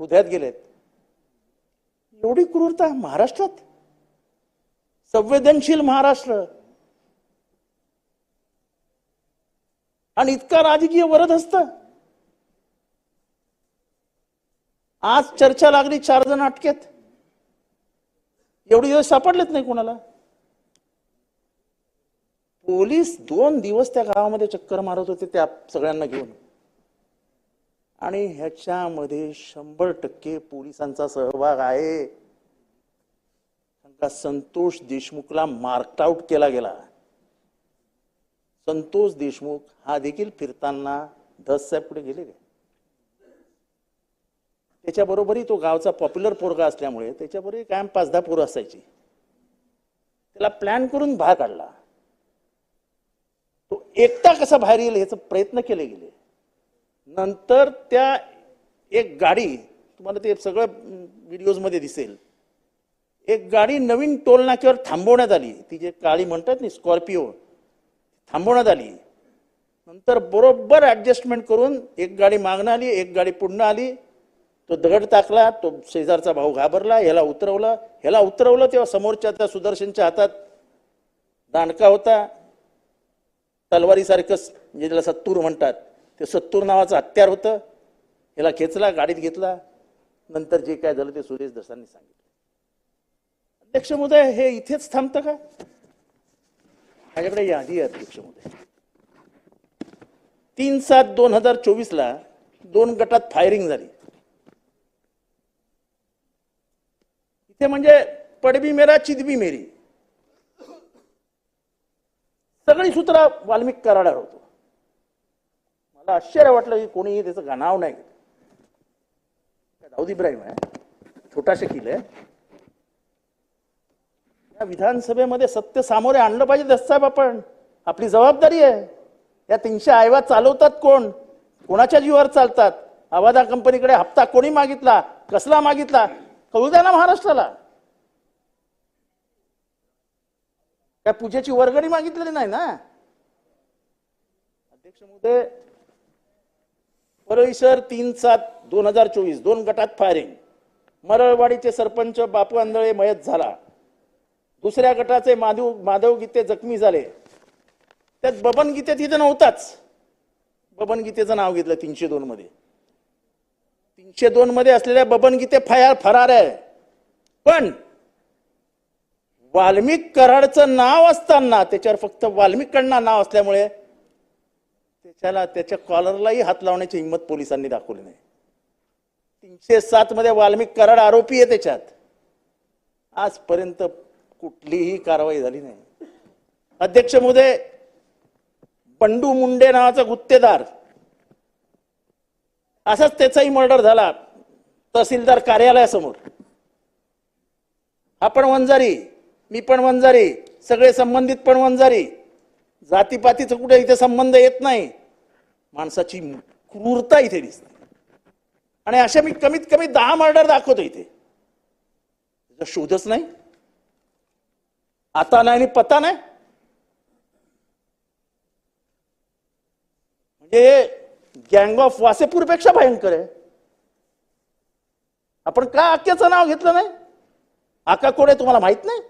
हृदयात गेलेत. एवढी क्रूरता महाराष्ट्रात? संवेदनशील महाराष्ट्र. आणि इतका राजकीय वरद असत आज चर्चा लागली चार जण अटकेत. एवढे दिवस सापडलेत नाही कोणाला? पोलीस दोन दिवस त्या गावामध्ये चक्कर मारत होते त्या सगळ्यांना घेऊन. आणि ह्याच्यामध्ये शंभर टक्के पोलिसांचा सहभाग आहे. संतोष देशमुखला मार्क आउट केला गेला. संतोष देशमुख हा देखील फिरताना धस साहेब पुढे गेले त्याच्याबरोबरही तो गावचा पॉप्युलर पोरगा असल्यामुळे त्याच्याबरोबर कायम पाच दहा पोरं असायची. त्याला प्लॅन करून बाहेर काढला. तो एकटा कसा बाहेर येईल याचा प्रयत्न केले गेले. नंतर त्या एक गाडी तुम्हाला ते सगळं व्हिडिओजमध्ये दिसेल. एक गाडी नवीन टोलनाक्यावर थांबवण्यात आली. ती जे काळी म्हणतात ना स्कॉर्पिओ थांबवण्यात आली. नंतर बरोबर ॲडजस्टमेंट करून एक गाडी मागणं आली एक गाडी पुढणं आली. तो दगड टाकला तो शेजारचा भाऊ घाबरला ह्याला उतरवलं. ह्याला उतरवलं तेव्हा समोरच्या त्या सुदर्शनच्या हातात दांडका होता. तलवारीसारखंच म्हणजे त्याला सत्तूर म्हणतात. ते सत्तूर नावाचं हत्यार होतं. ह्याला खेचला गाडीत घेतला. नंतर जे काय झालं ते सुरेश दसांनी सांगितलं. अध्यक्ष महोदय हे इथेच थांबतं का? माझ्याकडे यादी आहे अध्यक्ष महोदय. तीन सात दोन हजार चोवीस ला दोन गटात फायरिंग झाली. इथे म्हणजे पडबी मेरा चिदबी मेरी. सगळी सूत्र वाल्मिक कराडावर होतो. आश्चर्य वाटलं की कोणीही त्याचं नाव नाही दाऊद इब्राहिम आहे. छोटाशे शकील आहे या विधानसभेमध्ये सत्य सामोरे आणलं पाहिजे दससाहेब आपण. आपली जबाबदारी आहे. या तीनशे आयवा चालवतात कोण? कोणाच्या जीवावर चालतात? आवादा कंपनीकडे हप्ता कोणी मागितला? कसला मागितला? कळू द्या ना महाराष्ट्राला. काय पूजेची वर्गणी मागितलेली नाही ना? अध्यक्ष महोदय परळी शहर तीन सात दोन हजार चोवीस दोन गटात फायरिंग मरळवाडीचे सरपंच बापू आंधळे मयत झाला. दुसऱ्या गटाचे माधव माधव गीते जखमी झाले. त्यात बबन गीते तिथे नव्हताच. बबन गीतेचं नाव घेतलं तीनशे दोन मध्ये. तीनशे दोन मध्ये असलेल्या बबन गीते फयार फरार आहे. पण वाल्मिक कराडचं नाव असताना त्याच्यावर फक्त वाल्मिकांना नाव असल्यामुळे त्याच्याला त्याच्या कॉलरलाही हात लावण्याची हिंमत पोलिसांनी दाखवली नाही. तीनशे सात मध्ये वाल्मिक कराड आरोपी आहे त्याच्यात. आजपर्यंत कुठलीही कारवाई झाली नाही. अध्यक्ष महोदय बंडू मुंडे नावाचा गुत्तेदार. असाच त्याचाही मर्डर झाला तहसीलदार कार्यालयासमोर. हा पण वंजारी मी पण वंजारी सगळे संबंधित पण वंजारी. जातीपातीचं कुठे इथे संबंध येत नाही. माणसाची क्रूरता इथे दिसते. आणि अशा मी कमीत कमी दहा मर्डर दाखवतो इथे. त्याचा शोधच नाही. आता नाही आणि पत्ता नाही. म्हणजे गँग ऑफ वासेपूरपेक्षा भयंकर आहे. आपण का आक्याचं नाव घेतलं नाही? आका कोण आहे तुम्हाला माहीत नाही?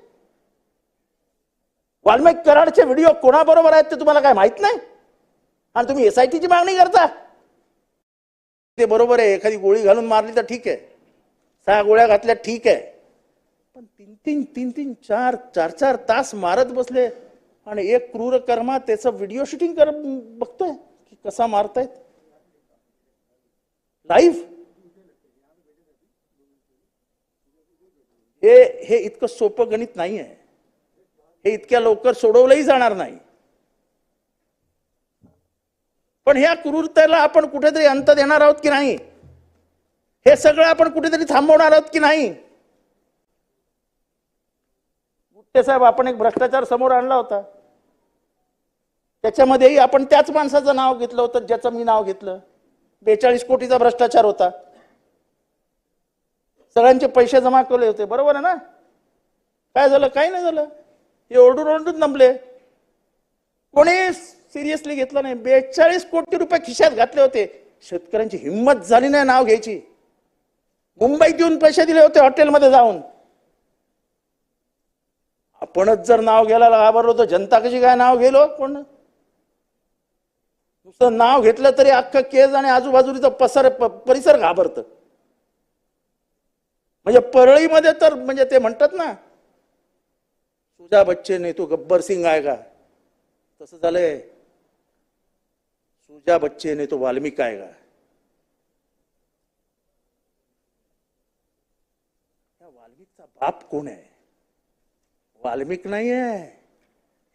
वाल्मिक कराडचे व्हिडिओ कोणाबरोबर आहेत ते तुम्हाला काय माहीत नाही? आणि तुम्ही एस आय टीची मागणी करता. ते बरोबर आहे एखादी गोळी घालून मारली तर ठीक आहे. सहा गोळ्या घातल्या ठीक आहे. पण तीन तीन तीन तीन चार चार चार तास मारत बसले आणि एक क्रूर कर्मा त्याचं व्हिडिओ शूटिंग कर बघतोय की कसा मारतायत. लाईव्ह हे हे इतकं सोपं गणित नाही आहे हे इतक्या लवकर सोडवलंही जाणार नाही. पण ह्या क्रूरतेला आपण कुठेतरी अंत देणार आहोत की नाही? हे सगळं आपण कुठेतरी थांबवणार आहोत की नाही? गुट्टे साहेब आपण एक भ्रष्टाचार समोर आणला होता. त्याच्यामध्येही आपण त्याच माणसाचं नाव घेतलं होतं ज्याचं मी नाव घेतलं. बेचाळीस कोटीचा भ्रष्टाचार होता. सगळ्यांचे पैसे जमा केले होते. बरोबर आहे ना? काय झालं? काही नाही झालं. हे ओरडून ओरडून नमले कोणी सिरियसली घेतलं नाही. बेचाळीस कोटी रुपये खिशात घातले होते. शेतकऱ्यांची हिंमत झाली नाही नाव घ्यायची. मुंबईत येऊन पैसे दिले होते हॉटेलमध्ये जाऊन. आपणच जर नाव घ्यायला घाबरलो तर जनता कशी काय नाव गेलो हो? कोण? नुसतं नाव घेतलं तरी अख्खं केज आणि आजूबाजूचा पसर परिसर घाबरत. म्हणजे परळीमध्ये तर म्हणजे ते म्हणतात ना सुजा बच्चे नाही तू गब्बर सिंग आहे का? तसं झालंय. सुजा बच्चे ने तो वाल्मिक आहे का या वाल्मिकचा बाप कोण आहे वाल्मिक नाही आहे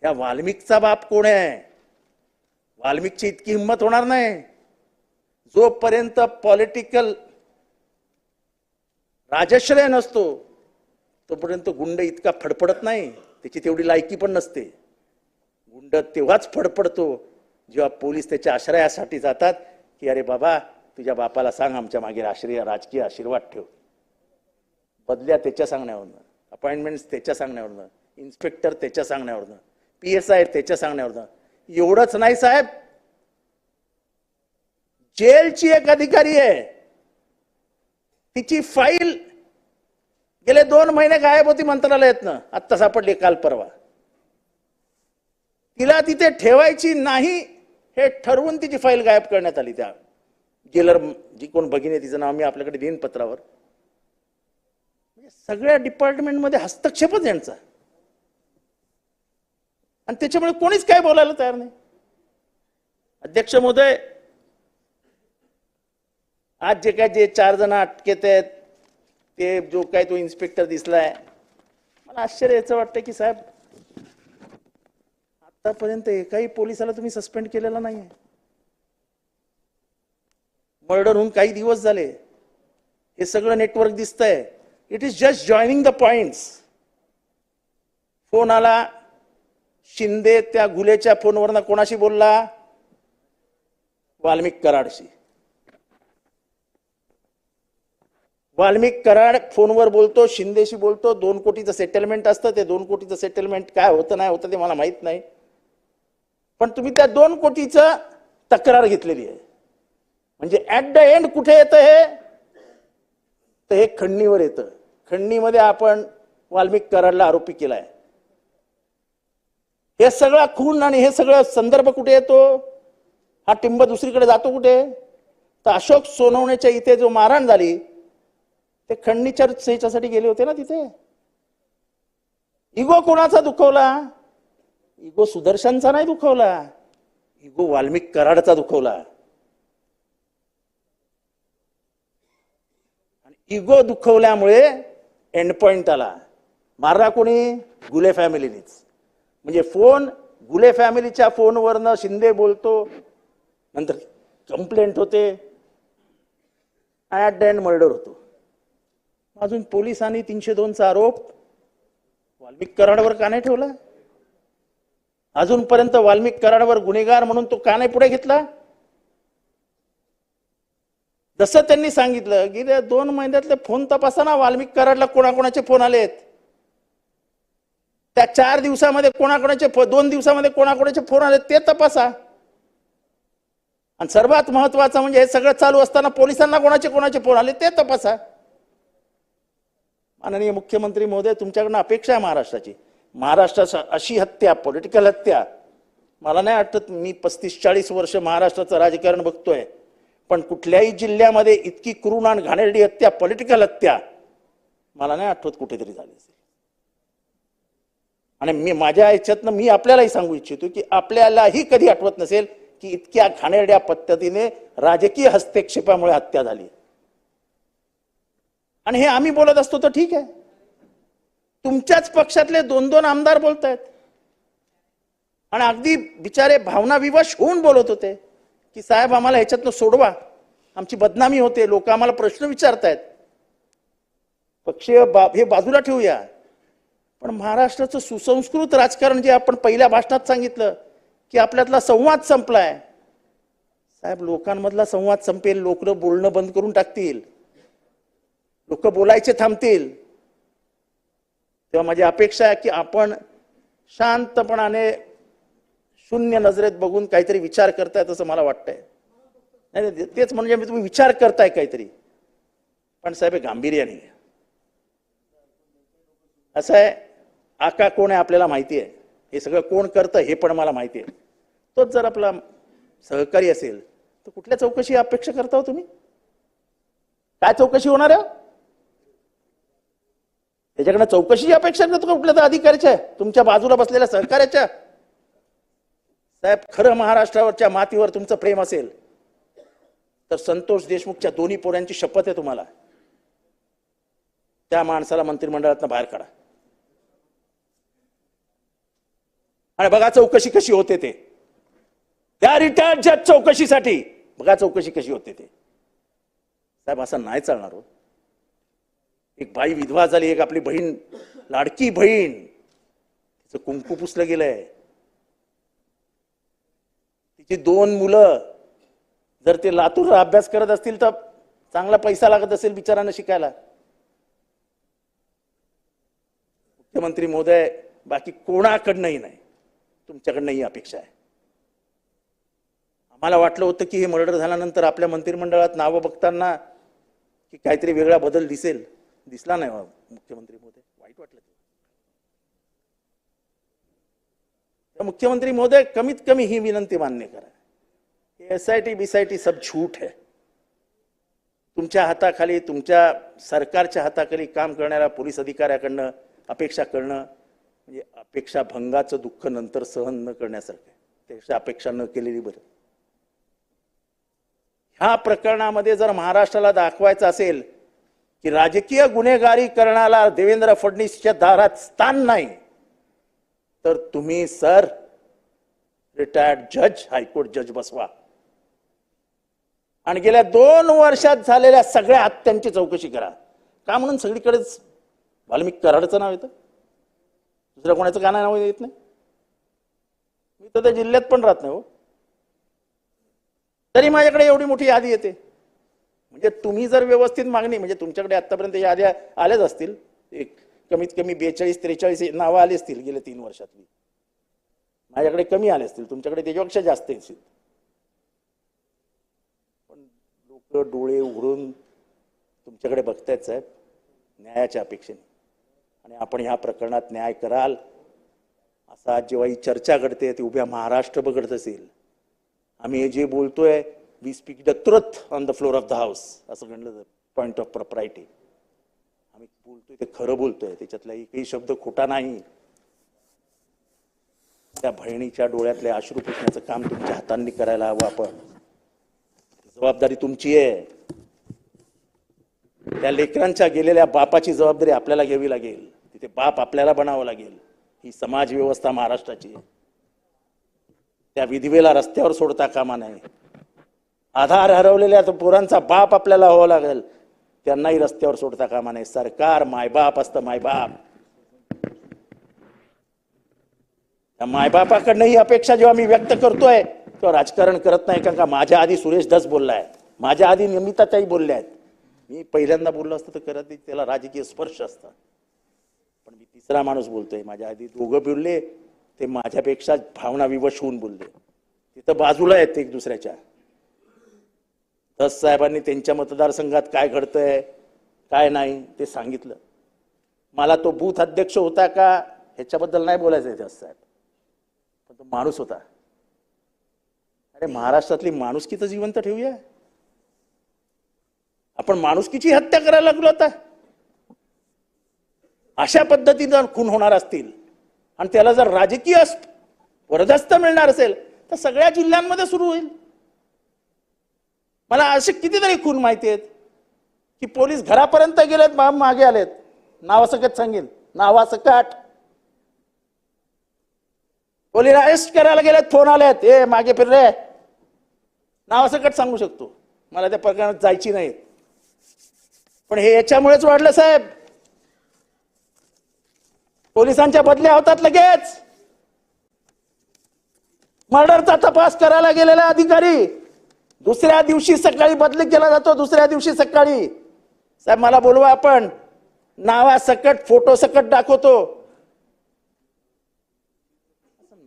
या वाल्मिकचा बाप कोण आहे वाल्मिकची इतकी हिंमत होणार नाही। जोपर्यंत पॉलिटिकल राजश्रय नसतो तोपर्यंत गुंड इतका फडफडत नाही त्याची तेवढी लायकी पण नसते. गुंड तेव्हाच फडफडतो जेव्हा पोलीस त्याच्या आश्रयासाठी जातात की अरे बाबा तुझ्या बापाला सांग आमच्या मागे आश्रय राजकीय आशीर्वाद ठेव. बदल्या त्याच्या सांगण्यावरनं अपॉइंटमेंट त्याच्या सांगण्यावरनं इन्स्पेक्टर त्याच्या सांगण्यावरनं पी एस आय त्याच्या सांगण्यावरनं. एवढंच नाही साहेब. जेलची एक अधिकारी आहे. तिची फाईल गेले दोन महिने गायब होती मंत्रालयातनं. आत्ता सापडली काल परवा. तिला तिथे ठेवायची नाही हे ठरवून तिची फाईल गायब करण्यात आली त्या. जेलर जी कोण भगिनी तिचं नाव मी आपल्याकडे देईन पत्रावर. म्हणजे सगळ्या डिपार्टमेंटमध्ये हस्तक्षेपच यांचा. आणि त्याच्यामुळे कोणीच काय बोलायला तयार नाही. अध्यक्ष महोदय आज जे काय जे चार जण अटकेत आहेत ते जो काय तो इन्स्पेक्टर दिसलाय मला आश्चर्य याचं वाटतं की साहेब आतापर्यंत एकाही पोलिसाला तुम्ही सस्पेंड केलेला नाही मर्डर होऊन काही दिवस झाले. हे सगळं नेटवर्क दिसतंय. It is just joining the points phone आला. शिंदे त्या गुलेच्या फोनवरनं कोणाशी बोलला? वाल्मिक कराडशी. वाल्मिक कराड फोनवर बोलतो शिंदेशी बोलतो. दोन कोटीचं सेटलमेंट असतं. ते दोन कोटीचं सेटलमेंट काय होतं नाही होतं ते मला माहीत नाही. पण तुम्ही त्या दोन कोटीचं तक्रार घेतलेली आहे. म्हणजे ऍट द एंड कुठे येतं हे? तर हे खंडणीवर येतं. खंडणीमध्ये आपण वाल्मिक कराडला आरोपी केलाय. हे सगळा खून आणि हे सगळं संदर्भ कुठे येतो? हा टिंब दुसरीकडे जातो कुठे? तर अशोक सोनवण्याच्या इथे जो मारहाण झाली ते खंडणीच्या ह्याच्यासाठी गेले होते ना तिथे? इगो कोणाचा दुखवला? इगो सुदर्शनचा नाही दुखवला इगो वाल्मिक कराडचा दुखवला आणि इगो दुखवल्यामुळे एंड पॉइंट आला मारला कोणी गुले फॅमिलीनीच म्हणजे फोन गुले फॅमिलीच्या फोनवरनं शिंदे बोलतो नंतर कंप्लेंट होते ॲट द एंड मर्डर होतो अजून पोलिसांनी तीनशे दोनचा आरोप वाल्मिक कराडवर का नाही ठेवला अजूनपर्यंत वाल्मिक कराडवर गुन्हेगार म्हणून तो का नाही पुढे घेतला? जसं त्यांनी सांगितलं गेल्या दोन महिन्यातले फोन तपासा ना वाल्मिक कराडला कोणाकोणाचे फोन आलेत? त्या चार दिवसामध्ये कोणाकोणाचे दोन दिवसामध्ये कोणाकोणाचे फोन आले ते तपासा. आणि सर्वात महत्वाचं म्हणजे हे सगळं चालू असताना पोलिसांना कोणाचे कोणाचे फोन आले ते तपासा. माननीय मुख्यमंत्री महोदय तुमच्याकडनं अपेक्षा आहे महाराष्ट्राची. महाराष्ट्राचा अशी हत्या पॉलिटिकल हत्या. मला नाही वाटत मी पस्तीस चाळीस वर्ष महाराष्ट्राचं राजकारण बघतोय. पण कुठल्याही जिल्ह्यामध्ये इतकी क्रूर आणि घाणेरडी हत्या पॉलिटिकल हत्या मला नाही आठवत कुठेतरी झाली असेल. आणि मी माझ्या याच्यातनं मी आपल्यालाही सांगू इच्छितो की आपल्यालाही कधी आठवत नसेल की इतक्या घाणेरड्या पद्धतीने राजकीय हस्तक्षेपामुळे हत्या झाली. आणि हे आम्ही बोलत असतो तर ठीक आहे. तुमच्याच पक्षातले दोन दोन आमदार बोलत आहेत आणि अगदी बिचारे भावना विवश होऊन बोलत होते की साहेब आम्हाला ह्याच्यातनं सोडवा. आमची बदनामी होते लोक आम्हाला प्रश्न विचारतायत. पक्षीय बा हे बाजूला ठेवूया. पण महाराष्ट्राचं सुसंस्कृत राजकारण जे आपण पहिल्या भाषणात सांगितलं की आपल्यातला संवाद संपलाय. साहेब लोकांमधला संवाद संपेल लोक बोलणं बंद करून टाकतील. लोक बोलायचे थांबतील. तेव्हा माझी अपेक्षा आहे की आपण शांतपणाने शून्य नजरेत बघून काहीतरी विचार करतायत असं मला वाटतंय. नाही तेच म्हणजे मी तुम्ही विचार करताय काहीतरी. पण साहेब हे गांभीर्याने असं आहे आका कोण आहे आपल्याला माहिती आहे. हे सगळं कोण करतं हे पण मला माहिती आहे. तोच जर आपला सहकारी असेल तर कुठल्या चौकशी अपेक्षा करता हो तुम्ही? काय चौकशी होणार आहे? त्याच्याकडनं चौकशी अपेक्षा करतो कुठल्या तर अधिकाऱ्याच्या? तुमच्या बाजूला बसलेल्या सहकार्याच्या साहेब खरं महाराष्ट्रावरच्या मातीवर तुमचं प्रेम असेल तर संतोष देशमुखच्या दोन्ही पोऱ्यांची शपथ आहे तुम्हाला. त्या माणसाला मंत्रिमंडळातनं बाहेर काढा. आणि बघा चौकशी कशी होते ते. त्या रिटायर्ड जज चौकशीसाठी बघा चौकशी कशी होते ते. साहेब असं नाही चालणार हो. एक बाई विधवा झाली एक आपली बहीण लाडकी बहीण. तिचं कुंकू पुसलं गेलंय. तिची दोन मुलं. जर ते लातूर अभ्यास करत असतील तर चांगला पैसा लागत असेल बिचारांना शिकायला. मुख्यमंत्री महोदय बाकी कोणाकडनंही नाही. तुमच्याकडनं ही अपेक्षा आहे. आम्हाला वाटलं होतं की हे मर्डर झाल्यानंतर आपल्या मंत्रिमंडळात नावं बघताना की काहीतरी वेगळा बदल दिसेल. दिसला नाही मुख्यमंत्री महोदय वाईट वाटलं ते. मुख्यमंत्री महोदय कमीत कमी ही विनंती मान्य करा. एस आय टी बीसायटी सब झूठ है. तुमच्या हाताखाली तुमच्या सरकारच्या हाताखाली काम करणाऱ्या पोलीस अधिकाऱ्याकडनं अपेक्षा करणं म्हणजे अपेक्षा भंगाचं दुःख नंतर सहन न करण्यासारखं त्याच्या अपेक्षा न केलेली बरं. ह्या प्रकरणामध्ये जर महाराष्ट्राला दाखवायचं असेल की राजकीय गुन्हेगारीकरणाला देवेंद्र फडणवीसच्या दारात स्थान नाही. तर तुम्ही सर रिटायर्ड जज हायकोर्ट जज बसवा. आणि गेल्या दोन वर्षात झालेल्या सगळ्या हत्यांची चौकशी करा. का म्हणून सगळीकडेच? वाल्मिक कराडचं नाव येतं. दुसऱ्या कोणाचं का नाव येत नाही? मी तर त्या जिल्ह्यात पण राहत नाही हो. तरी माझ्याकडे एवढी मोठी यादी येते. म्हणजे तुम्ही जर व्यवस्थित मागणी म्हणजे तुमच्याकडे आतापर्यंत याद्या आल्याच असतील एक कमीत कमी बेचाळीस त्रेचाळीस नावं आली असतील गेल्या तीन वर्षातली. माझ्याकडे कमी आले असतील तुमच्याकडे त्याच्यापेक्षा जास्त असतील पण लोक डोळे उघडून तुमच्याकडे बघतायत साहेब न्यायाच्या अपेक्षेने. आणि आपण ह्या प्रकरणात न्याय कराल असा जेव्हा ही चर्चा घडते ती उभ्या महाराष्ट्र बघडत असेल. आम्ही हे जे बोलतोय we speak the truth on the floor of the house असं म्हणलं पॉइंट ऑफ प्रॉपरायटी आम्ही बोलतोय ते खरं बोलतोय. त्याच्यातला एकही शब्द खोटा नाही. त्या बहिणीच्या डोळ्यातले अश्रू पुसण्याचं काम तुमच्या हातांनी करायला हवं आपण. जबाबदारी तुमची आहे. त्या लेकरांच्या गेलेल्या बापाची जबाबदारी आपल्याला घ्यावी लागेल. तिथे बाप आपल्याला बनावं लागेल. ही समाज व्यवस्था महाराष्ट्राची आहे. त्या विधवेला रस्त्यावर सोडता कामा नये. आधार हरवलेल्या पोरांचा बाप आपल्याला व्हावं लागेल. त्यांनाही रस्त्यावर सोडता कामा नये. सरकार मायबाप असतं मायबाप त्या मायबापाकडनं ही अपेक्षा जेव्हा मी व्यक्त करतोय तेव्हा राजकारण करत नाही कारण का माझ्या आधी सुरेश दस बोललाय माझ्या आधी नमिताताई बोलल्या आहेत. मी पहिल्यांदा बोललो असतं तर करत त्याला राजकीय स्पर्श असतं. पण मी तिसरा माणूस बोलतोय. माझ्या आधी दोघं बोलले ते माझ्यापेक्षा भावना विवश होऊन बोलले. तिथं बाजूला आहेत एक दुसऱ्याच्या. धस साहेबांनी त्यांच्या मतदारसंघात काय घडतंय काय नाही ते सांगितलं. मला तो बूथ अध्यक्ष होता का ह्याच्याबद्दल नाही बोलायचं आहे दस साहेब. पण तो माणूस होता. अरे महाराष्ट्रातली माणुसकी तर जिवंत ठेवूया. आपण माणुसकीची हत्या करायला लागलो आता. अशा पद्धतीनं खून होणार असतील आणि त्याला जर राजकीय वरदस्त मिळणार असेल तर सगळ्या जिल्ह्यांमध्ये सुरू होईल. मला असे कितीतरी खून माहिती आहेत की पोलीस घरापर्यंत गेलेत मागे आलेत. नावासकट सांगेन? नावासकट पोलीस अरेस्ट करायला गेलेत फोन आलेत. ए मागे फिरले नावासकट सांगू शकतो. मला त्या प्रकरणात जायची नाही. पण हे याच्यामुळेच वाढलं साहेब. पोलिसांच्या बदल्या होतात लगेच. मर्डरचा तपास करायला गेलेला अधिकारी. दुसऱ्या दिवशी सकाळी बदली केला जातो दुसऱ्या दिवशी सकाळी. साहेब मला बोलवा आपण. नावा सकट फोटो सकट दाखवतो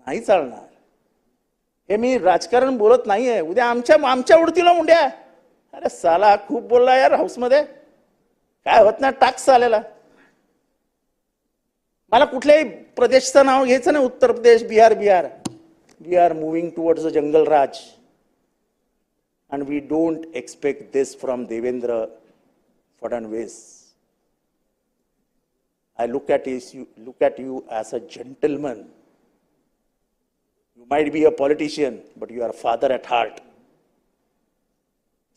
नाही चालणार. हे मी राजकारण बोलत नाहीये. उद्या आमच्या आमच्या उडतीला मुंड्या अरे साला खूप बोलला यार हाऊसमध्ये. काय होत नाही टाक्स आलेला मला कुठल्याही प्रदेशचं नाव घ्यायचं ना Uttar Pradesh Bihar Bihar. We are moving towards a jungle raj And we don't expect this from Devendra Fadnavis I look at is you look at you as a gentleman. You might be a politician, but you are a father at heart.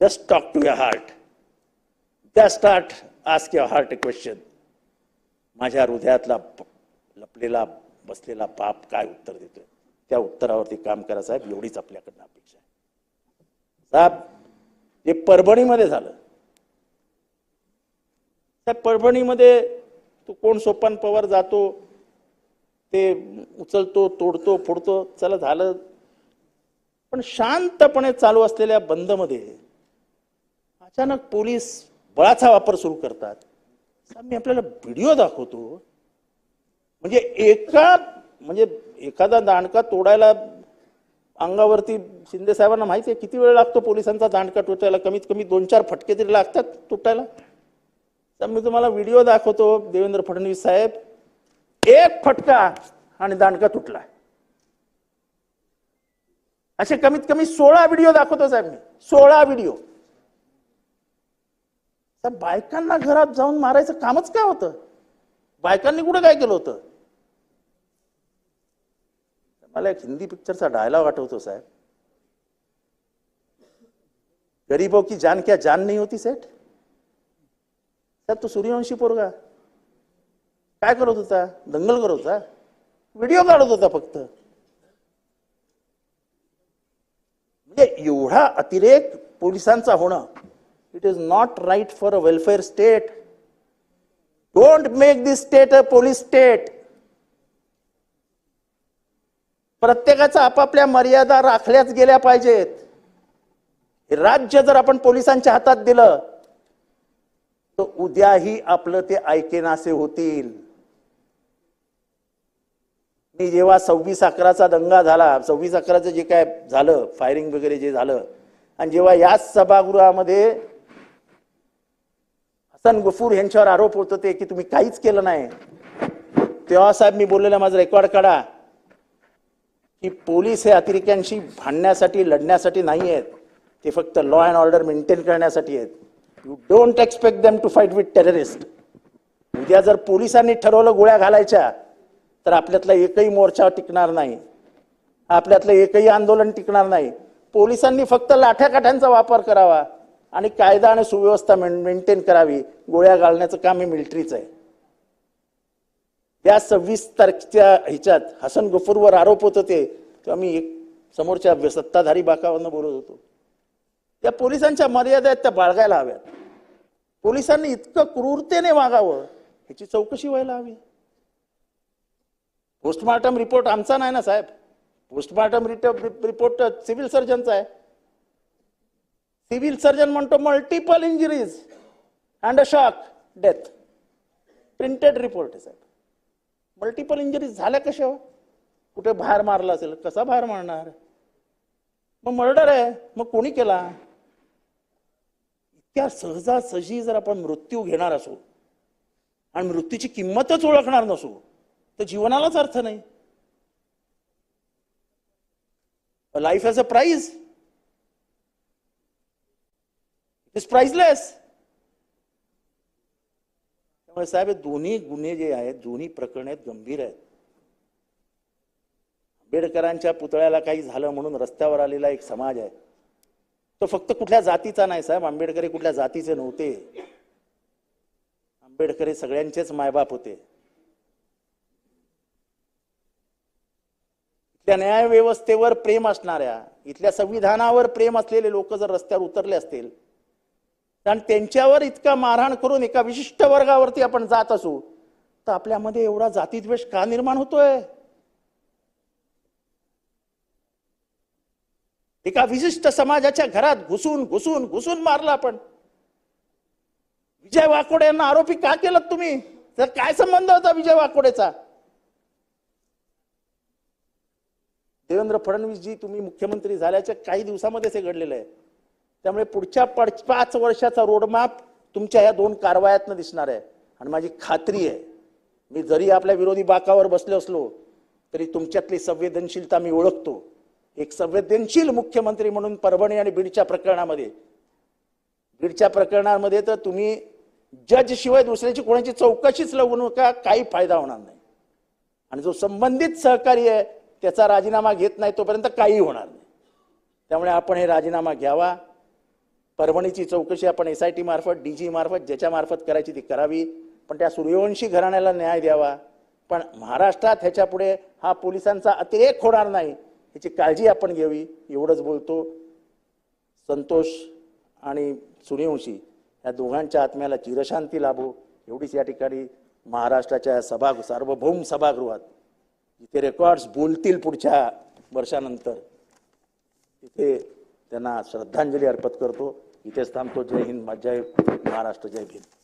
Just talk to your heart. Just start ask your heart a question. माझ्या हृदयातला प- लपलेला बसलेला पाप काय उत्तर देतोय त्या उत्तरावरती काम करा साहेब एवढीच आपल्याकडनं अपेक्षा आहे साहेब जे परभणीमध्ये झालं. त्या परभणीमध्ये तो कोण सोपान पवार जातो ते उचलतो तोडतो फोडतो चला झालं. पण शांतपणे चालू असलेल्या बंदमध्ये अचानक पोलीस बळाचा वापर सुरू करतात. साहेब, मी आपल्याला व्हिडिओ दाखवतो. म्हणजे एका म्हणजे एखादा दांडका तोडायला अंगावरती शिंदे साहेबांना माहिती आहे किती वेळ लागतो पोलिसांचा दांडका तुटायला कमीत कमी दोन चार फटके तरी लागतात तुटायला तर मी तुम्हाला व्हिडिओ दाखवतो देवेंद्र फडणवीस साहेब. एक फटका आणि दांडका तुटला. असे कमीत कमी सोळा व्हिडिओ दाखवतो साहेब मी. सोळा व्हिडिओ. साहेब बायकांना घरात जाऊन मारायचं कामच काय होतं? बायकांनी कुठं काय केलं होतं? मला एक हिंदी पिक्चरचा डायलॉग आठवतो साहेब. गरीबों की जान क्या जान नाही होती सेठ? साहेब तू सूर्यवंशी पोरगा. काय करत होता? दंगल करत होता? व्हिडिओ काढत होता फक्त. म्हणजे एवढा अतिरेक पोलिसांचा होणं it is not right for a welfare state don't make this state a police state प्रत्येकाचा आपापल्या मर्यादा राखल्याच गेल्या पाहिजेत. हे राज्य जर आपण पोलिसांच्या हातात दिलं तर उद्याही आपलं ते ऐकेनासे होतील. मी जेव्हा सव्वीस अकराचा दंगा झाला सव्वीस अकराचं जे काय झालं फायरिंग वगैरे जे झालं आणि जेव्हा याच सभागृहामध्ये हसन गफूर यांच्यावर आरोप होत होते की तुम्ही काहीच केलं नाही तेव्हा साहेब मी बोललेलं माझं रेकॉर्ड काढा. की पोलीस हे अतिरेक्यांशी भांडण्यासाठी लढण्यासाठी नाही आहेत. ते फक्त लॉ अँड ऑर्डर मेंटेन करण्यासाठी आहेत. You don't expect them to fight with terrorist उद्या जर पोलिसांनी ठरवलं गोळ्या घालायच्या तर आपल्यातला एकही मोर्चा टिकणार नाही. आपल्यातलं एकही आंदोलन टिकणार नाही. पोलिसांनी फक्त लाठ्याकाठ्यांचा वापर करावा आणि कायदा आणि सुव्यवस्था मेंटेन करावी. गोळ्या घालण्याचं काम हे मिलिटरीचं आहे. त्या सव्वीस तारखेच्या ह्याच्यात हसन गफूरवर आरोप होत होते तेव्हा मी एक समोरच्या सत्ताधारी बाकावरनं बोलत होतो. त्या पोलिसांच्या मर्यादा आहेत त्या बाळगायला हव्यात. पोलिसांनी इतकं क्रूरतेने वागावं ह्याची चौकशी व्हायला हवी. पोस्टमार्टम रिपोर्ट आमचा नाही ना साहेब. पोस्टमार्टम रिपोर्ट सिव्हिल सर्जनचा आहे. सिव्हिल सर्जन म्हणतो multiple injuries and a shock death. Printed report आहे साहेब. मल्टिपल इंजरीज झाल्या कशा हो? कुठे बाहेर मारला असेल कसा बाहेर मारणार? मग मर्डर आहे मग कोणी केला? इतक्या सहजासहजी जर आपण मृत्यू घेणार असू आणि मृत्यूची किंमतच ओळखणार नसू तर जीवनालाच अर्थ नाही. Life as a price it is priceless त्यामुळे साहेब हे दोन्ही गुन्हे जे आहेत दोन्ही प्रकरणे गंभीर आहेत. आंबेडकरांच्या पुतळ्याला काही झालं म्हणून रस्त्यावर आलेला एक समाज आहे. तो फक्त कुठल्या जातीचा नाही साहेब. आंबेडकर हे कुठल्या जातीचे नव्हते. आंबेडकर हे सगळ्यांचेच मायबाप होते. इथल्या न्यायव्यवस्थेवर प्रेम असणाऱ्या इथल्या संविधानावर प्रेम असलेले लोक जर रस्त्यावर उतरले असतील कारण त्यांच्यावर इतका मारहाण करून एका विशिष्ट वर्गावरती आपण जात असू तर आपल्यामध्ये एवढा जातीद्वेष का निर्माण होतोय? एका विशिष्ट समाजाच्या घरात घुसून घुसून घुसून मारला आपण. विजय वाकोडे यांना आरोपी का केलं तुम्ही? तर काय संबंध होता विजय वाकोडेचा? देवेंद्र फडणवीस जी तुम्ही मुख्यमंत्री झाल्याच्या काही दिवसामध्येच हे घडलेलं आहे. त्यामुळे पुढच्या पाच पाच वर्षाचा रोडमॅप तुमच्या ह्या दोन कारवायातनं दिसणार आहे. आणि माझी खात्री आहे मी जरी आपल्या विरोधी बाकावर बसलो असलो तरी तुमच्यातली संवेदनशीलता मी ओळखतो. एक संवेदनशील मुख्यमंत्री म्हणून परभणी आणि बीडच्या प्रकरणामध्ये बीडच्या प्रकरणामध्ये तर तुम्ही जज शिवाय दुसऱ्याची कोणाची चौकशीच लावू नका काही फायदा होणार नाही. आणि जो संबंधित सहकारी आहे त्याचा राजीनामा घेत नाही तोपर्यंत काही होणार नाही. त्यामुळे आपण हे राजीनामा घ्यावा. परभणीची चौकशी आपण एस आय टी मार्फत डी जी मार्फत ज्याच्यामार्फत करायची ती करावी. पण त्या सूर्यवंशी घराण्याला न्याय द्यावा. पण महाराष्ट्रात ह्याच्यापुढे हा पोलिसांचा अतिरेक होणार नाही ह्याची काळजी आपण घ्यावी एवढंच बोलतो. संतोष आणि सूर्यवंशी या दोघांच्या आत्म्याला चिरशांती लाभो. एवढीच या ठिकाणी महाराष्ट्राच्या सभा सार्वभौम सभागृहात जिथे रेकॉर्ड्स बोलतील पुढच्या वर्षानंतर तिथे त्यांना श्रद्धांजली अर्पण करतो. इथेच थांबतो. जय हिंद. जय महाराष्ट्र. जय भीम.